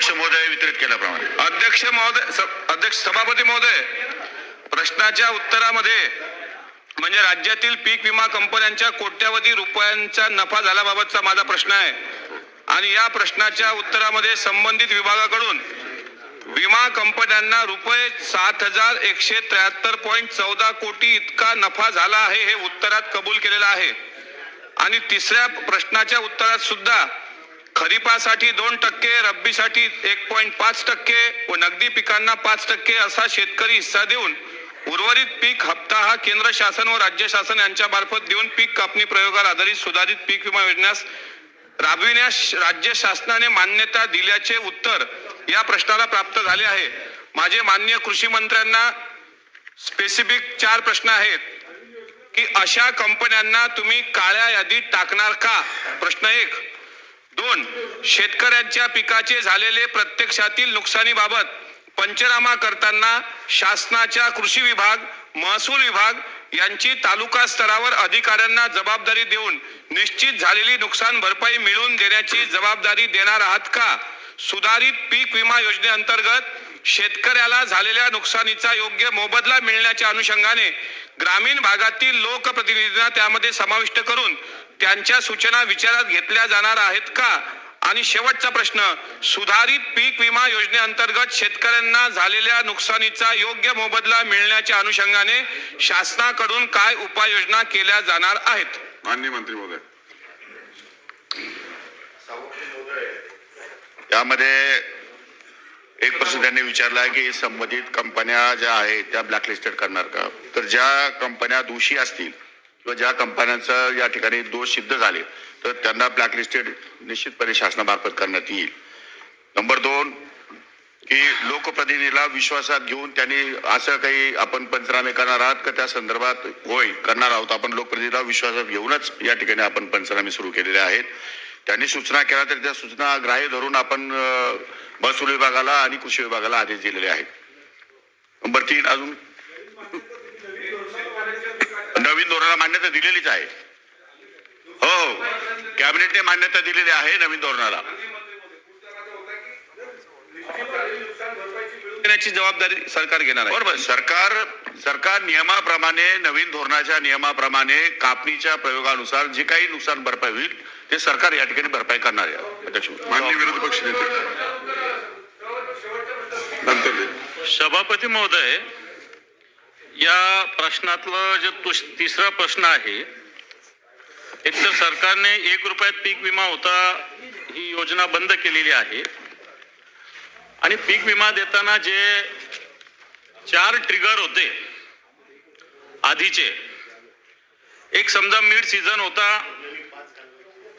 अध्यक्ष महोदय वितरित केल्याप्रमाणे. अध्यक्ष महोदय स- अध्यक्ष सभापती महोदय प्रश्नाच्या उत्तरामध्ये म्हणजे राज्यातील पीक विमा कंपन्यांच्या कोट्यावधी रुपयांचा नफा झाल्याबाबतचा माझा प्रश्न आहे. आणि या प्रश्नाच्या उत्तरामध्ये संबंधित विभागाकडून विमा कंपन्यांना रुपये सात हजार एकशे त्र्याहत्तर पॉईंट चौदा कोटी इतका नफा झाला आहे हे उत्तरात कबूल केलेलं आहे. आणि तिसऱ्या प्रश्नाच्या उत्तरात सुद्धा खरीपासाठी दोन टक्के रब्बीसाठी एक पॉईंट पाच टक्के व नगदी पिकांना पाच टक्के असा शेतकरी हिस्सा देऊन उर्वरित पीक हप्ता हा केंद्र शासन व राज्य शासन यांच्या मार्फत देऊन पीक कापणी प्रयोगावर आधारित सुधारित पीक विमा योजनेस राबविण्यास राज्य शासनाने मान्यता दिल्याचे उत्तर या प्रश्नाला प्राप्त झाले आहे. माझे माननीय कृषी मंत्र्यांना स्पेसिफिक चार प्रश्न आहेत. की अशा कंपन्यांना तुम्ही काळ्या यादीत टाकणार का? प्रश्न एक दोन शेतकऱ्यांच्या पिकाचे झालेले प्रत्यक्षातील नुकसानीबाबत पंचनामा करताना शासनाच्या कृषी विभाग महसूल विभाग यांची तालुका स्तरावर अधिकाऱ्यांना जबाबदारी देऊन निश्चित झालेली नुकसान भरपाई मिळवून देण्याची जबाबदारी देणार आहात का? सुधारित पीक विमा योजनेअंतर्गत शेतकऱ्याला झालेल्या नुकसानीचा योग्य मोबदला मिळण्याच्या अनुषंगाने ग्रामीण भागातील लोकप्रतिनिधींना त्यामध्ये समाविष्ट करून त्यांच्या सूचना विचारात घेतल्या जाणार आहेत का? आणि शेवटचा प्रश्न सुधारित पीक विमा योजनेअंतर्गत शेतकऱ्यांना झालेल्या नुकसानीचा योग्य मोबदला मिळण्याच्या अनुषंगाने शासनाकडून काय उपाययोजना केल्या जाणार आहेत? माननीय मंत्री महोदय. यामध्ये एक प्रश्न त्यांनी विचारला आहे की संबंधित कंपन्या ज्या आहेत त्या ब्लॅकलिस्टेड करणार का? तर ज्या कंपन्या दोषी असतील किंवा ज्या कंपन्यांचा या ठिकाणी दोष सिद्ध झाले तर त्यांना ब्लॅकलिस्टेड निश्चितपणे शासनामार्फत करण्यात येईल. नंबर दोन की लोकप्रतिनिधीला विश्वासात घेऊन त्यांनी असं काही आपण पंचनामे करणार आहात का? त्या संदर्भात होय करणार आहोत. आपण लोकप्रतिनिधीला विश्वासात घेऊनच या ठिकाणी आपण पंचनामे सुरू केलेले आहेत. त्यांनी सूचना केल्या तर त्या सूचना ग्राह्य धरून आपण महसूल विभागाला आणि कृषी विभागाला आदेश दिलेले आहेत. नंबर तीन अजून नवीन धोरणाला मान्यता दिलेलीच आहे. हो हो. कॅबिनेटने मान्यता दिलेली आहे नवीन धोरणाला. जबाबदारी सरकार घेणार आहे. बरोबर. सरकार सरकार नियमाप्रमाणे नवीन धोरणाच्या नियमाप्रमाणे कापणीच्या प्रयोगानुसार जे काही नुकसान भरपाई होईल ते सरकार या ठिकाणी भरपाई करणार आहे. अध्यक्ष माननीय विरोधी पक्ष सभापती महोदय या प्रश्नातलं जे तिसरा प्रश्न आहे एक तर सरकारने एक रुपयात पीक विमा होता ही योजना बंद केलेली आहे. आणि पीक विमा देताना जे चार ट्रिगर होते आधीचे एक समजा मिड सीझन होता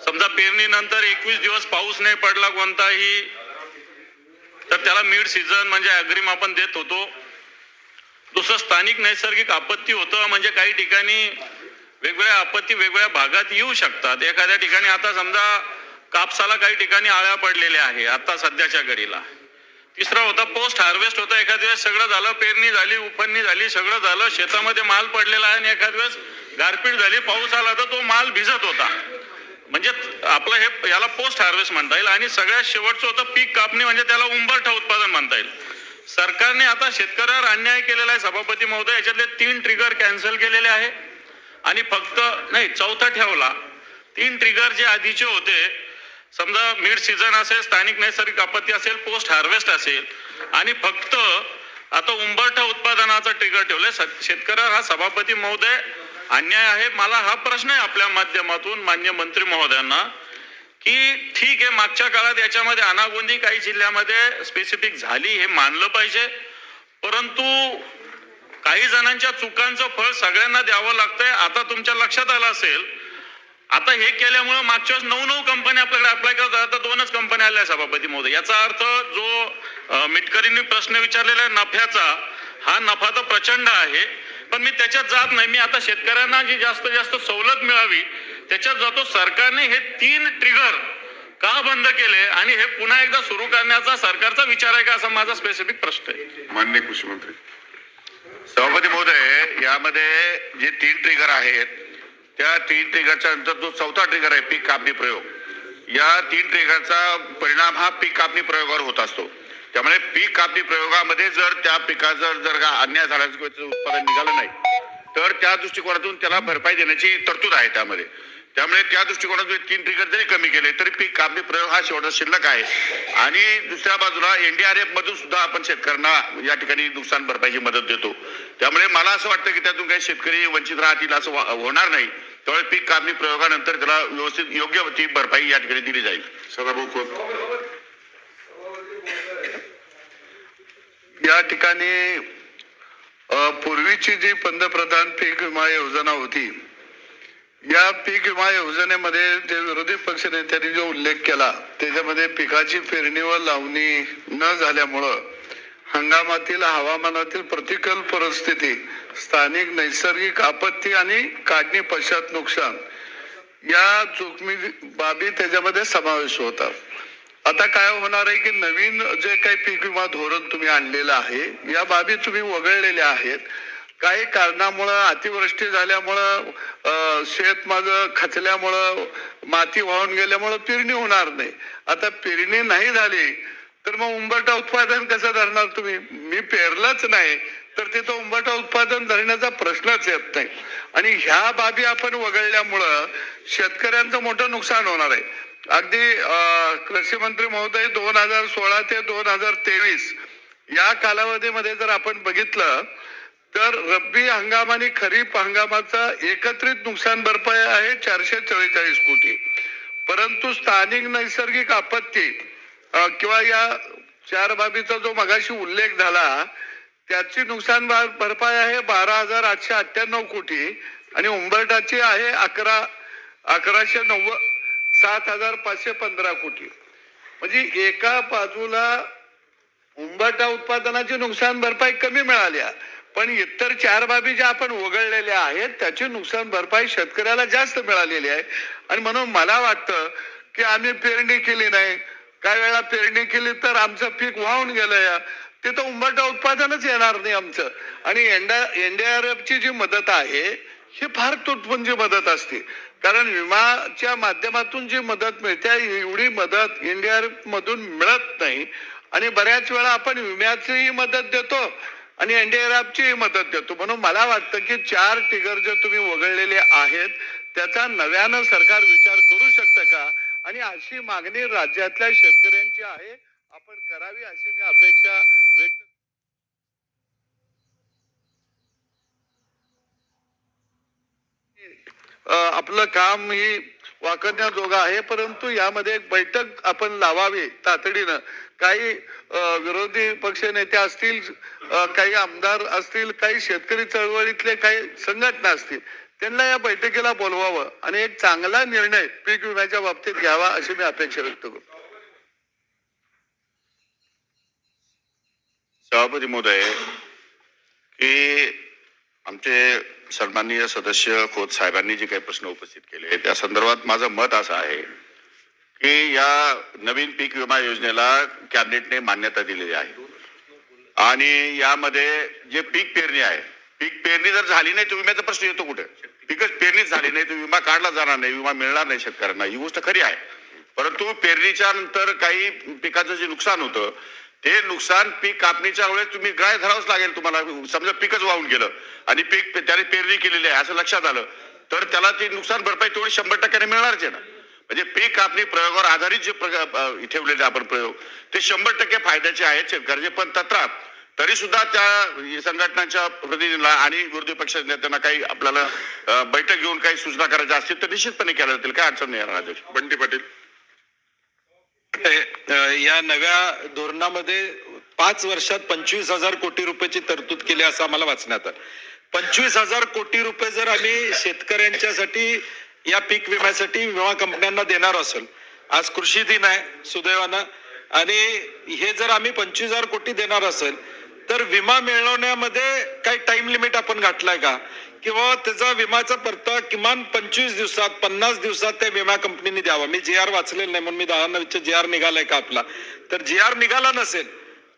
समजा पेरणीनंतर एकवीस दिवस पाऊस नाही पडला कोणताही तर त्याला मिड सीझन म्हणजे अग्रिम आपण देत होतो. दुसरं स्थानिक नैसर्गिक आपत्ती होतं म्हणजे काही ठिकाणी वेगवेगळ्या आपत्ती वेगवेगळ्या भागात येऊ शकतात. एखाद्या ठिकाणी आता समजा कापसाला काही ठिकाणी आळ्या पडलेल्या आहे आता सध्याच्या घडीला. तिसरा होता पोस्ट हार्वेस्ट होता. एखाद्या वेळेस सगळं झालं पेरणी झाली उपरणी झाली सगळं झालं शेतामध्ये माल पडलेला आहे आणि एखाद्या वेळेस गारपीट झाली पाऊस आला तर तो माल भिजत होता. म्हणजे आपलं हे याला पोस्ट हार्वेस्ट म्हणता येईल आणि सगळ्यात शेवटचं होतं पीक कापणी म्हणजे त्याला उंबरठा उत्पादन म्हणता येईल. सरकारने आता शेतकऱ्यावर अन्याय केलेला आहे. सभापती महोदय याच्यातले तीन ट्रिगर कॅन्सल केलेले आहे. आणि फक्त नाही चौथा ठेवला. तीन ट्रिगर जे आधीचे होते समजा मिड सीझन असेल स्थानिक नैसर्गिक आपत्ती असेल पोस्ट हार्वेस्ट असेल आणि फक्त आता उंबरठा उत्पादनाचा ट्रिगर ठेवलाय शेतकऱ्यावर हा सभापती महोदय अन्याय आहे. मला हा प्रश्न आहे आपल्या माध्यमातून मान्य मंत्री महोदयांना. की ठीक आहे मागच्या काळात याच्यामध्ये अनागोंदी काही जिल्ह्यामध्ये स्पेसिफिक झाली हे मानलं पाहिजे. परंतु काही जणांच्या चुकांचं फळ सगळ्यांना द्यावं लागतंय. आता तुमच्या लक्षात आलं असेल आता हे केल्यामुळे मागच्या वेळेस नऊ नऊ कंपन्या आपल्याकडे अप्लाय करत आता दोनच कंपन्या आल्या सभापती महोदय. याचा अर्थ जो मिटकरींनी प्रश्न विचारलेला आहे नफ्याचा हा नफा तर प्रचंड आहे. पण मी त्याच्यात जात नाही. मी आता शेतकऱ्यांना जी जास्त जास्त सवलत मिळावी त्याच्यात जातो सरकारने हे तीन ट्रिगर का बंद केले आणि हे पुन्हा एकदा सुरू करण्याचा सरकारचा विचार आहे का असा माझा स्पेसिफिक प्रश्न आहे. मान्य कृषी मंत्री. सभापती महोदय यामध्ये जे तीन ट्रिगर आहेत त्या तीन ट्रिगरच्या नंतर जो चौथा ट्रिगर आहे पीक कापणी प्रयोग. या तीन ट्रिगरचा परिणाम हा पीक कापणी प्रयोगावर होत असतो. त्यामुळे पीक कापणी प्रयोगामध्ये जर त्या पिकाचं जर का अन्याय झाल्याचं उत्पादन निघालं नाही तर त्या दृष्टिकोनातून त्याला भरपाई देण्याची तरतूद आहे त्यामध्ये. त्यामुळे त्या दृष्टिकोनातून तीन ट्रिगर जरी कमी केले तरी पीक कापणी प्रयोग हा शेवटचा शिल्लक आहे. आणि दुसऱ्या बाजूला एनडीआरएफ मधून सुद्धा आपण शेतकऱ्यांना या ठिकाणी नुकसान भरपाईची मदत देतो. त्यामुळे मला असं वाटतं की त्यातून काही शेतकरी वंचित राहतील असं होणार नाही. त्यामुळे पीक कापणी प्रयोगानंतर त्याला व्यवस्थित योग्य ती भरपाई या ठिकाणी दिली जाईल. सदाभाऊ खोत. या ठिकाणी अ, पूर्वीची जी पंतप्रधान पीक विमा योजना होती या पीक विमा योजनेमध्ये जे विरोधी पक्ष नेत्यांनी जो उल्लेख केला त्याच्यामध्ये पिकाची पेरणी व लावणी न झाल्यामुळं हंगामातील हवामानातील प्रतिकूल परिस्थिती स्थानिक नैसर्गिक आपत्ती आणि काढणी पश्चात नुकसान या जोखमी बाबी त्याच्यामध्ये समावेश होता. आता काय होणार आहे की नवीन जे काही पीक विमा धोरण तुम्ही आणलेलं आहे या बाबी तुम्ही वगळलेल्या आहेत. काही कारणामुळं अतिवृष्टी झाल्यामुळं अं, शेत माझं खचल्यामुळं माती वाहून गेल्यामुळं पेरणी होणार नाही. आता पेरणी नाही झाली तर मग उंबरटा उत्पादन कसं धरणार तुम्ही? मी पेरलंच नाही तर तिथं उंबरटा उत्पादन धरण्याचा प्रश्नच येत नाही. आणि ह्या बाबी आपण वगळल्यामुळं शेतकऱ्यांचं मोठं नुकसान होणार आहे. अगदी कृषी मंत्री महोदय दोन हजार सोळा ते दोन हजार तेवीस या कालावधीमध्ये जर आपण बघितलं तर रब्बी हंगाम आणि खरीप हंगामाचा एकत्रित नुकसान भरपाई आहे चारशे चव्वेचाळीस कोटी. परंतु स्थानिक नैसर्गिक आपत्ती किंवा या चार बाबीचा जो मगाशी उल्लेख झाला त्याची नुकसान भरपाई आहे बारा हजार आठशे अठ्ठ्याण्णव कोटी आणि उंबरटाची आहे अकरा अकराशे नव्वद सात हजार पाचशे पंधरा कोटी. म्हणजे एका बाजूला उंबरटा उत्पादनाची नुकसान भरपाई कमी मिळाल्या पण इतर चार बाबी ज्या आपण वगळलेल्या आहेत त्याची नुकसान भरपाई शेतकऱ्याला जास्त मिळालेली आहे. आणि म्हणून मला वाटतं की आम्ही पेरणी केली नाही. काही वेळा पेरणी केली तर आमचं पीक वाहून गेलं या तिथं उंबरटा उत्पादनच येणार नाही आमचं. आणि एनडा ची जी मदत आहे ही फार तुटपुंजी मदत असते. कारण विमाच्या माध्यमातून जी मदत मिळते एवढी मदत एनडीआरएफ मधून मिळत नाही. आणि बऱ्याच वेळा आपण विम्याचीही मदत देतो. आणि एनडीआरएफचीही मदत देतो. म्हणून मला वाटतं की चार टिगर जे तुम्ही वगळलेले आहेत त्याचा नव्यानं सरकार विचार करू शकतं का? आणि अशी मागणी राज्यातल्या शेतकऱ्यांची आहे. आपण करावी अशी मी अपेक्षा व्यक्त आपलं काम ही वाकण्याजोगं आहे परंतु यामध्ये एक बैठक आपण लावावी तातडीनं. काही विरोधी पक्ष नेते असतील काही आमदार असतील काही शेतकरी चळवळीतले काही संघटना असतील त्यांना या बैठकीला बोलवावं आणि एक चांगला निर्णय पीक विम्याच्या बाबतीत घ्यावा अशी मी अपेक्षा व्यक्त करतो. सभापती महोदय की आमचे सन्माननीय सदस्य खोत साहेबांनी जे काही प्रश्न उपस्थित केले त्या संदर्भात माझं मत असं आहे की या नवीन पीक विमा योजनेला कॅबिनेटने मान्यता दिलेली आहे. आणि यामध्ये जे पीक पेरणी आहे पीक पेरणी जर झाली नाही तर विम्याचा प्रश्न येतो कुठे? पीकच पेरणीच झाली नाही तर विमा काढला जाणार नाही विमा मिळणार नाही शेतकऱ्यांना ही गोष्ट खरी आहे. परंतु पेरणीच्या नंतर काही पिकाचं जे नुकसान होतं ते नुकसान पीक कापणीच्या वेळेस तुम्ही ग्राय धरावंच लागेल तुम्हाला. समजा पीकच वाहून गेलं आणि पीक त्याने पेरणी केलेली आहे असं लक्षात आलं तर त्याला ती नुकसान भरपाई तेवढी शंभर टक्क्याने मिळणारच आहे ना. म्हणजे पीक कापणी प्रयोगावर आधारित जे ठेवलेले आपण प्रयोग ते शंभर टक्के फायद्याचे आहेत शेतकऱ्याचे पण तत्रात. तरी सुद्धा त्या संघटनांच्या प्रतिनिधीला आणि विरोधी पक्षाच्या नेत्यांना काही आपल्याला बैठक घेऊन काही सूचना करायच्या असतील तर निश्चितपणे केल्या जातील. काय अडचण नाही येणार बंटी पाटील. या नव्या धोरणामध्ये पाच वर्षात पंचवीस हजार कोटी रुपयाची तरतूद केली असं आम्हाला वाचण्यात आलं. पंचवीस हजार कोटी रुपये जर आम्ही शेतकऱ्यांच्यासाठी या पीक विम्यासाठी विमा कंपन्यांना देणार असेल आज कृषी दिन आहे सुदैवानं आणि हे जर आम्ही पंचवीस हजार कोटी देणार असेल तर विमा मिळवण्यामध्ये काही टाइम लिमिट आपण घातलाय का? किंवा त्याचा विमाचा परतावा किमान पंचवीस दिवसात पन्नास दिवसात त्या विमा कंपनीने द्यावा. मी जे आर वाचलेलं नाही म्हणून मी दहा नवीचे जे आर निघालाय का आपला? तर जे आर निघाला नसेल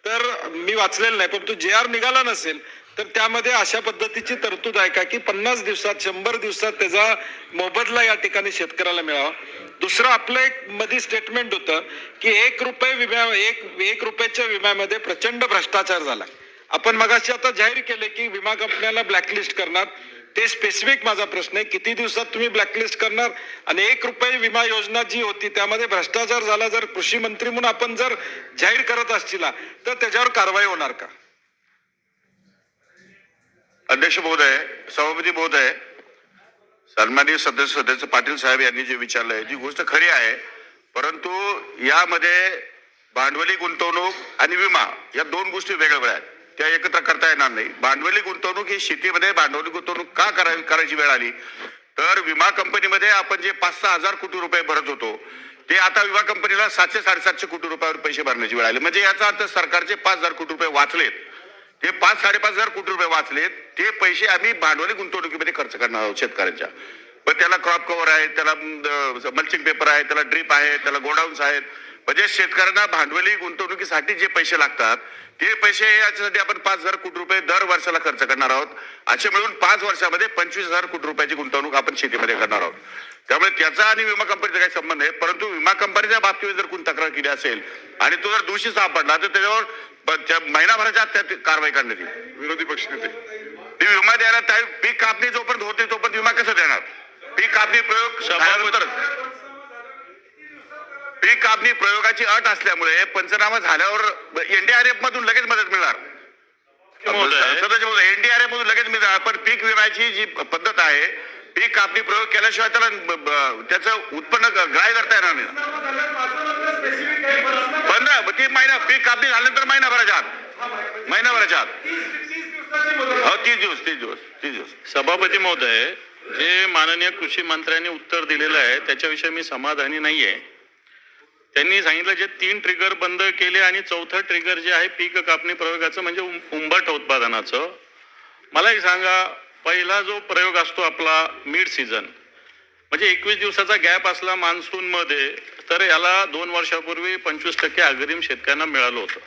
तर मी वाचलेलं नाही परंतु जे आर निघाला नसेल तर त्यामध्ये अशा पद्धतीची तरतूद आहे का की पन्नास दिवसात शंभर दिवसात त्याचा मोबदला या ठिकाणी शेतकऱ्याला मिळावा? दुसरं आपलं एक मध्ये स्टेटमेंट होतं की एक रुपये विम्या एक एक रुपयाच्या विम्यामध्ये प्रचंड भ्रष्टाचार झाला आपण मगाशी आता जाहीर केले की विमा कंपन्याला ब्लॅकलिस्ट करणार. ते स्पेसिफिक माझा प्रश्न आहे किती दिवसात तुम्ही ब्लॅकलिस्ट करणार? आणि एक रुपये विमा योजना जी होती त्यामध्ये भ्रष्टाचार झाला जर कृषी मंत्री म्हणून आपण जर जाहीर करत असतील तर त्याच्यावर कारवाई होणार का? अध्यक्ष महोदय सभापती महोदय सन्माननीय सदस्य सदस्य पाटील साहेब यांनी जे विचारलंय ती गोष्ट खरी आहे. परंतु यामध्ये भांडवली गुंतवणूक आणि विमा या दोन गोष्टी वेगवेगळ्या आहेत. त्या एकत्र करता येणार नाही. भांडवली गुंतवणूक ही शेतीमध्ये भांडवली गुंतवणूक का करावी करायची वेळ आली? तर विमा कंपनीमध्ये आपण जे पाच सहा हजार कोटी रुपये भरत होतो ते आता विमा कंपनीला सातशे साडेसातशे कोटी रुपयावर पैसे भरण्याची वेळ आली. म्हणजे याचा अर्थ सरकारचे पाच हजार कोटी रुपये वाचलेत. ते पाच साडेपाच हजार कोटी रुपये वाचलेत. ते पैसे आम्ही भांडवली गुंतवणुकीमध्ये खर्च करणार आहोत शेतकऱ्यांच्या. पण त्याला क्रॉप कव्हर आहे त्याला मल्चिंग पेपर आहे त्याला ड्रीप आहे त्याला गोडाऊन्स आहेत. म्हणजे शेतकऱ्यांना भांडवली गुंतवणुकीसाठी जे पैसे लागतात ते पैसे याच्यासाठी आपण पाच हजार कोटी रुपये दर वर्षाला खर्च करणार आहोत. असे मिळून पाच वर्षामध्ये पंचवीस हजार कोटी रुपयाची गुंतवणूक आपण शेतीमध्ये करणार आहोत. त्यामुळे त्याचा आणि विमा कंपनीचा काही संबंध आहे परंतु विमा कंपनीच्या बाबतीत जर कोणी तक्रार केली असेल आणि तो जर दोषी सापडला तर त्याच्यावर महिनाभराच्या आत कारवाई करण्यात येईल. विरोधी पक्ष नेते. ती विमा द्यायला त्या- पीक कापणी जोपर्यंत होते तोपर्यंत विमा कसं देणार? पीक कापणी प्रयोग पीक कापणी प्रयोगाची अट असल्यामुळे पंचनामा झाल्यावर एनडीआरएफ मधून लगेच मदत मिळणार. एनडीआरएफ मधून लगेच मिळणार पण पीक विम्याची जी पद्धत आहे पीक कापणी प्रयोग केल्याशिवाय त्याला त्याचं उत्पन्न ग्राह्य करता येणार नाही. पंधरा तीन महिना पीक कापणी झाल्यानंतर महिनाभराच्या आत. महिनाभराच्या आत. हो तीस दिवस तीस दिवस तीस दिवस. सभापती महोदय जे माननीय कृषी मंत्र्यांनी उत्तर दिलेलं आहे त्याच्याविषयी मी समाधानी नाहीये. त्यांनी सांगितलं जे तीन ट्रिगर बंद केले आणि चौथं ट्रिगर जे आहे पीक कापणी प्रयोगाचं म्हणजे उं- उंबट उत्पादनाचं. मला एक सांगा पहिला जो प्रयोग असतो आपला मिड सीझन म्हणजे एकवीस दिवसाचा गॅप असला मान्सूनमध्ये तर याला दोन वर्षापूर्वी पंचवीस टक्के अग्रिम शेतकऱ्यांना मिळालं होतं.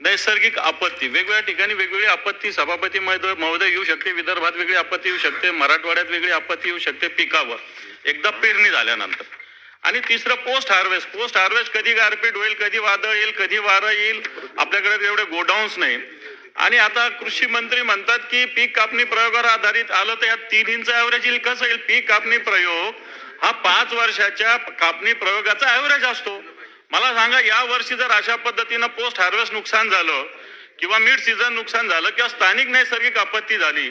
नैसर्गिक आपत्ती वेगवेगळ्या ठिकाणी वेगवेगळी आपत्ती सभापती महोदय महोदय येऊ शकते विदर्भात वेगळी आपत्ती येऊ शकते मराठवाड्यात वेगळी आपत्ती येऊ शकते पिकावर. एकदा पेरणी झाल्यानंतर. आणि तिसरं पोस्ट हार्वेस्ट पोस्ट हार्वेस्ट कधी गारपीट होईल कधी वादळ येईल कधी वारं येईल आपल्याकडे एवढे गोडाऊन्स नाही. आणि आता कृषी मंत्री म्हणतात की पीक कापणी प्रयोगावर आधारित आलं तर यात तीन इंच ॲव्हरेज येईल. कसं येईल? पीक कापणी प्रयोग हा पाच वर्षाच्या कापणी प्रयोगाचा ॲव्हरेज असतो. मला सांगा या वर्षी जर अशा पद्धतीनं पोस्ट हार्वेस्ट नुकसान झालं किंवा मिड सीझन नुकसान झालं किंवा स्थानिक नैसर्गिक आपत्ती झाली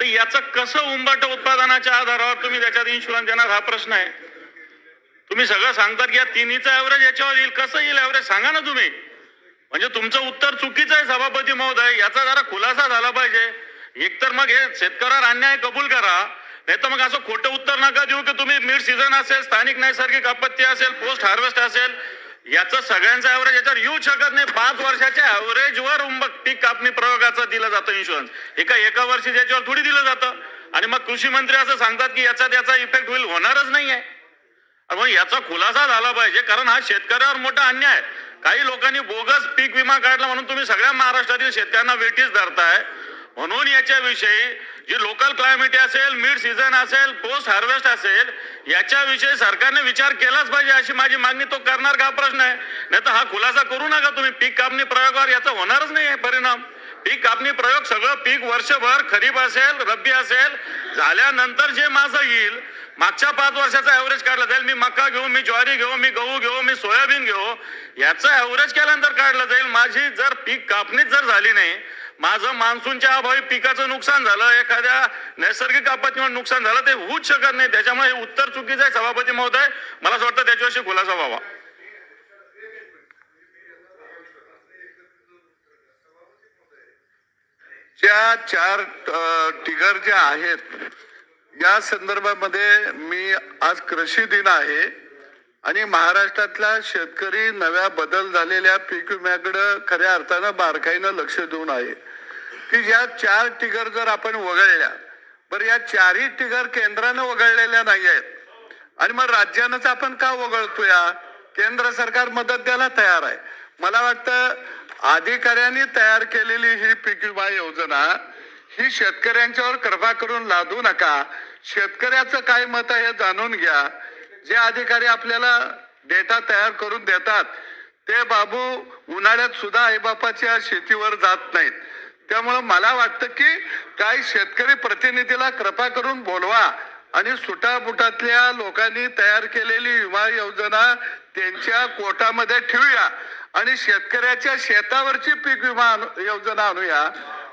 तर याचं कसं उंबाट उत्पादनाच्या आधारावर तुम्ही त्याच्यात इन्शुरन्स देणार? हा प्रश्न आहे. तुम्ही सगळं सांगतात की या तिन्हीचा ॲव्हरेज याच्यावर येईल. कसं येईल ॲव्हरेज सांगा ना तुम्ही. म्हणजे तुमचं उत्तर चुकीचं आहे सभापती महोदय. याचा जरा खुलासा झाला पाहिजे. एकतर मग हे शेतकऱ्यावर अन्याय कबूल करा. नाही तर मग असं खोटं उत्तर नका देऊ की तुम्ही मिड सीझन असेल स्थानिक नैसर्गिक आपत्ती असेल पोस्ट हार्वेस्ट असेल. याचं सगळ्यांचं ॲव्हरेज याच्यावर येऊ शकत नाही. पाच वर्षाच्या ॲव्हरेजवर उंबक पीक कापणी प्रयोगाचं दिलं जातं इन्शुरन्स एका एका वर्षी त्याच्यावर थोडी दिलं जातं. आणि मग कृषी मंत्री असं सांगतात की याचा त्याचा इफेक्ट होईल होणारच नाही आहे मग याचा खुलासा झाला पाहिजे कारण हा शेतकऱ्यावर मोठा अन्याय आहे. काही लोकांनी बोगस पीक विमा काढला म्हणून तुम्ही सगळ्या महाराष्ट्रातील शेतकऱ्यांना वेटीस धरताय. म्हणून याच्याविषयी जी लोकल क्लायमेट असेल मिड सीझन असेल पोस्ट हार्वेस्ट असेल याच्याविषयी सरकारने विचार केलाच पाहिजे अशी माझी मागणी. तो करणार का प्रश्न आहे? नाही तर हा खुलासा करू नका तुम्ही. पीक कापणी प्रयोगावर याचा होणारच नाही आहे परिणाम. पीक कापणी प्रयोग सगळं पीक वर्षभर खरीप असेल रब्बी असेल झाल्यानंतर जे माझं येईल मागच्या पाच वर्षाचा ॲव्हरेज काढला जाईल. मी मका घेऊ मी ज्वारी घेऊ मी गहू घेऊ मी सोयाबीन घेऊ याचं ॲव्हरेज केल्यानंतर काढलं जाईल. माझी जर पीक कापणीच जर झाली नाही माझं मान्सूनच्या अभावी पिकाचं नुकसान झालं एखाद्या नैसर्गिक आपत्तीमुळे नुकसान झालं ते होऊच शकत नाही. त्याच्यामुळे हे उत्तर चुकीचं आहे सभापती महोदय. मला असं वाटतं त्याच्याविषयी खुलासा व्हावा. त्या चार टिगर ज्या आहेत या संदर्भामध्ये मी आज कृषी दिन आहे आणि महाराष्ट्रातला शेतकरी नव्या बदल झालेल्या पीक विम्याकडं खऱ्या अर्थानं बारकाईनं लक्ष देऊन आहे. की या चार टिगर जर आपण वगळल्या बरं या चारही टिगर केंद्रानं वगळलेल्या नाही आहेत. आणि मग राज्यानंच आपण का वगळतो या केंद्र सरकार मदत द्यायला तयार आहे. मला वाटतं अधिकाऱ्यांनी तयार केलेली ही पीक विमा योजना ही शेतकऱ्यांच्यावर कृपा करून लादू नका. शेतकऱ्याचं काय मत आहे हे जाणून घ्या. जे अधिकारी आपल्याला डेटा तयार करून देतात ते बाबू उन्हाळ्यात सुद्धा आईबापाच्या शेतीवर जात नाहीत. त्यामुळं मला वाटतं की काही शेतकरी प्रतिनिधीला कृपा करून बोलवा. आणि सुटापुटातल्या लोकांनी तयार केलेली विमा योजना त्यांच्या कोटामध्ये ठेवूया. आणि शेतकऱ्याच्या शेतावरची पीक विमा योजना आणूया.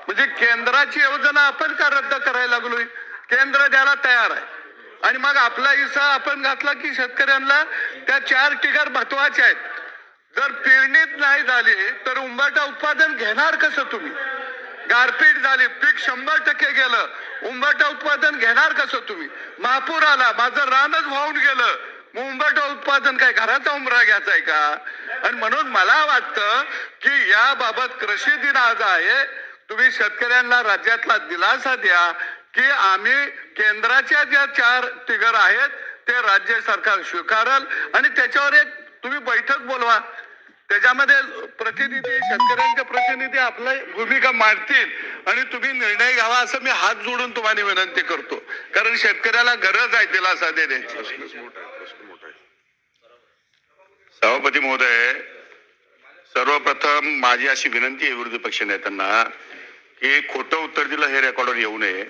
म्हणजे केंद्राची योजना आपण का रद्द करायला लागलोय? केंद्र द्यायला तयार आहे. आणि मग आपला हिस्सा आपण घातला की शेतकऱ्यांना त्या चार टिगर महत्त्वाच्या आहेत. जर पेरणीच नाही झाली तर उंबाटा उत्पादन घेणार कसं तुम्ही? गारपीट झाली पीक शंभर टक्के गेलं. उंबरटा उत्पादन घेणार कसं तुम्ही? महापूर आला माझं रानच वाहून गेलं. मग उंबरटा उत्पादन काय घराचा उंबरा घ्यायचा आहे का? आणि म्हणून मला वाटतं की याबाबत कृषी दिन आज आहे. तुम्ही शेतकऱ्यांना राज्यातला दिलासा द्या की आम्ही केंद्राच्या ज्या चार टिगर आहेत ते राज्य सरकार स्वीकारल. आणि त्याच्यावर एक तुम्ही बैठक बोलवा. त्याच्यामध्ये प्रतिनिधी शेतकऱ्यांचे प्रतिनिधी आपली भूमिका मांडतील आणि तुम्ही निर्णय घ्यावा असं मी हात जोडून तुम्हाला विनंती करतो. कारण शेतकऱ्याला गरज आहे दिलासा देण्याची. सभापती महोदय सर्वप्रथम माझी अशी विनंती आहे विरोधी पक्ष नेत्यांना की खोटं उत्तर दिलं हे रेकॉर्डवर येऊ नये.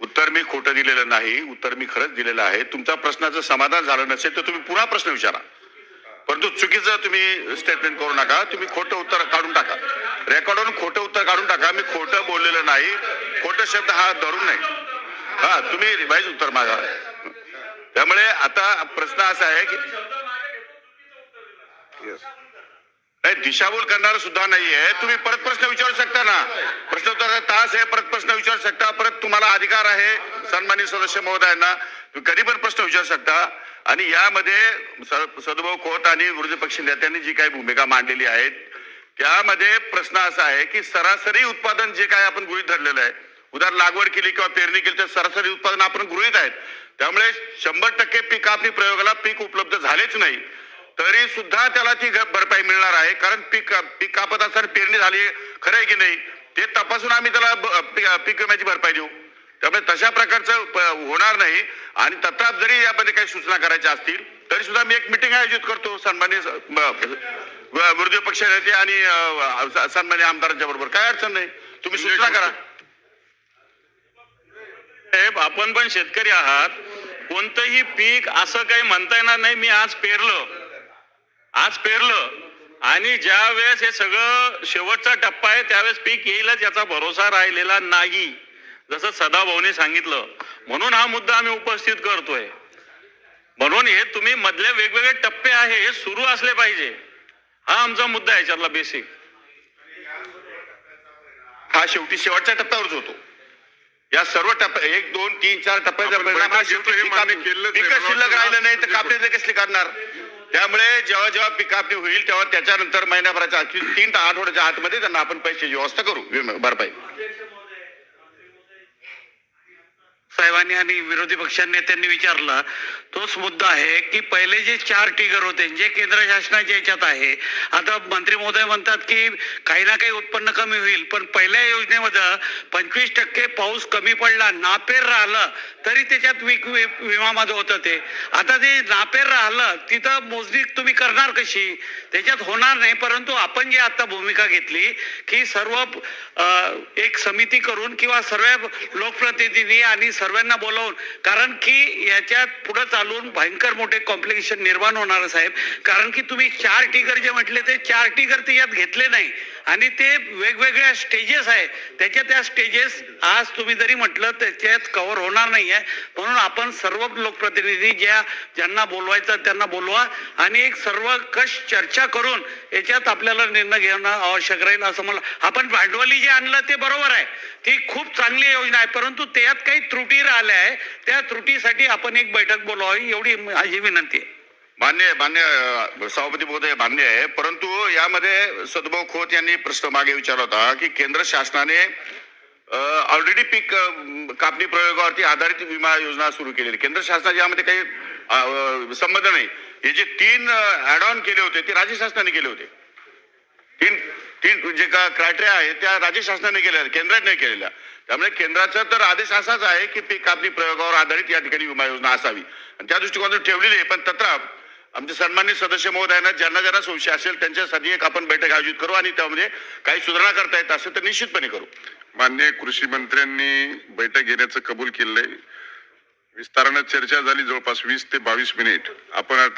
उत्तर मी खोटं दिलेलं नाही उत्तर मी खरंच दिलेलं आहे. तुमच्या प्रश्नाचं समाधान झालं नसेल तर तुम्ही पुन्हा प्रश्न विचारा. परंतु चुकीचं तुम्ही स्टेटमेंट करू नका. तुम्ही खोटं उत्तर काढून टाका. रेकॉर्डवरून खोटं उत्तर काढून टाका. मी खोटं बोललेलं नाही. खोटं शब्द हा धरून नाही. हा तुम्ही रिवाईज उत्तर मागा. त्यामुळे आता प्रश्न असा आहे की नाही दिशाभूल करणार सुद्धा नाहीये. तुम्ही परत प्रश्न विचारू शकता ना. प्रश्न उत्तर तास आहे परत प्रश्न विचारू शकता. परत तुम्हाला अधिकार आहे सन्मानी सदस्य महोदयांना. तुम्ही कधी पण प्रश्न विचारू शकता. आणि यामध्ये स- सदभाऊ खोत आणि विरोधी पक्ष नेत्यांनी जी काही भूमिका मांडलेली आहे त्यामध्ये प्रश्न असा आहे की सरासरी उत्पादन जे काय आपण गृहित धरलेलं आहे उदाहरण लागवड केली किंवा पेरणी केली तर सरासरी उत्पादन आपण गृहित आहेत. त्यामुळे शंभर टक्के पीक कापणी प्रयोगाला पीक उपलब्ध झालेच नाही. तरी सुद्धा त्याला ती घ- भरपाई मिळणार आहे कारण पीक पीक कापत असताना पेरणी झाली खरं आहे की नाही ते तपासून आम्ही त्याला पीक विम्याची भरपाई देऊ. त्यामुळे तशा प्रकारचं होणार नाही. आणि तत्काळ जरी यामध्ये काही सूचना करायच्या असतील तरी सुद्धा मी एक मिटिंग आयोजित करतो सन्मान्य विरोधी पक्ष नेते आणि सन्मान्य आमदारांच्या बरोबर. काय अडचण नाही. तुम्ही सूचना करा. साहेब आपण पण शेतकरी आहात. कोणतंही पीक असं काही म्हणता येणार नाही. मी आज पेरलं. आज पेरलं. आणि ज्या वेळेस हे सगळं शेवटचा टप्पा आहे त्यावेळेस पीक येईलच याचा भरोसा राहिलेला नाही. जसं सदाभाऊने सांगितलं म्हणून हा मुद्दा आम्ही उपस्थित करतोय. म्हणून हे तुम्ही मधले वेगवेगळे टप्पे आहे हे सुरू असले पाहिजे. हा आमचा मुद्दा आहे याच्यातला बेसिक हा शेवटी शेवटच्या टप्प्यावरच होतो. या सर्व टप्प्या एक दोन तीन चार टप्प्याचा परिणाम हा शेवटी पिका- शिल्लक राहिलं नाही तर कापणी लगेच करणार? त्यामुळे जेव्हा जेव्हा पीक कापणी होईल तेव्हा त्याच्यानंतर महिन्याभराच्या तीन आठवड्याच्या आतमध्ये त्यांना आपण पैशाची व्यवस्था करू भरपाई. साहेबांनी आणि विरोधी पक्ष नेत्यांनी विचारला. तोच मुद्दा आहे की पहिले जे चार टिगर होते जे केंद्र शासनाच्या याच्यात आहे आता मंत्री महोदय म्हणतात की काही ना काही उत्पन्न कमी होईल पण पहिल्या योजनेमध्ये पंचवीस टक्के पाऊस कमी पडला नापेर राहिलं तरी त्याच्यात विक विमामध्ये होतं ते. आता ते नापेर राहिलं तिथं मोजणी तुम्ही करणार कशी? त्याच्यात होणार नाही परंतु आपण जी आता भूमिका घेतली की सर्व एक समिती करून किंवा सर्व लोकप्रतिनिधी आणि सर्वांना बोलावून कारण की याच्यात पुढे चालून भयंकर मोठे कॉम्प्लिकेशन निर्माण होणार साहेब. कारण की तुम्ही चार टिगर जे म्हटले ते चार टिगर यात घेतले नाही. आणि ते वेगवेगळ्या स्टेजेस आहे त्याच्या त्या स्टेजेस आज तुम्ही जरी म्हटलं त्याच्यात कव्हर होणार नाही आहे म्हणून आपण सर्व लोकप्रतिनिधी ज्या ज्यांना बोलवायचं त्यांना बोलवा. आणि एक सर्व कश चर्चा करून याच्यात आपल्याला निर्णय घेणं आवश्यक राहील असं मला आपण भांडवली जे आणलं ते बरोबर आहे. ती खूप चांगली योजना आहे परंतु त्यात काही त्रुटी राहिल्या आहे त्या त्रुटीसाठी आपण एक बैठक बोलावी एवढी माझी विनंती आहे. मान्य मान्य सभापती महोदय मान्य आहे. परंतु यामध्ये सदभाऊ खोत यांनी प्रश्न मागे विचारला होता की केंद्र शासनाने ऑलरेडी पीक कापणी प्रयोगावरती आधारित विमा योजना सुरू केलेली. केंद्र शासनाच्या यामध्ये काही संबंध नाही. हे जे तीन ऍड ऑन केले होते ते राज्य शासनाने केले होते. तीन तीन जे का क्रायटेरिया आहे त्या राज्य शासनाने केलेल्या केंद्राने केलेल्या. त्यामुळे केंद्राचा तर आदेश असाच आहे की पीक कापणी प्रयोगावर आधारित या ठिकाणी विमा योजना असावी. आणि त्या दृष्टिकोनातून ठेवलेली आहे पण तत्र आमचे सन्मान्य सदस्य महोदयांना ज्यांना ज्यांना संशय असेल त्यांच्यासाठी एक आपण बैठक आयोजित करू आणि त्यामध्ये काही सुधारणा करता येत असेल तर निश्चितपणे करू. मान्य कृषी मंत्र्यांनी बैठक घेण्याचं कबूल केलंय विस्तारानं चर्चा झाली जवळपास वीस ते बावीस मिनिट. आपण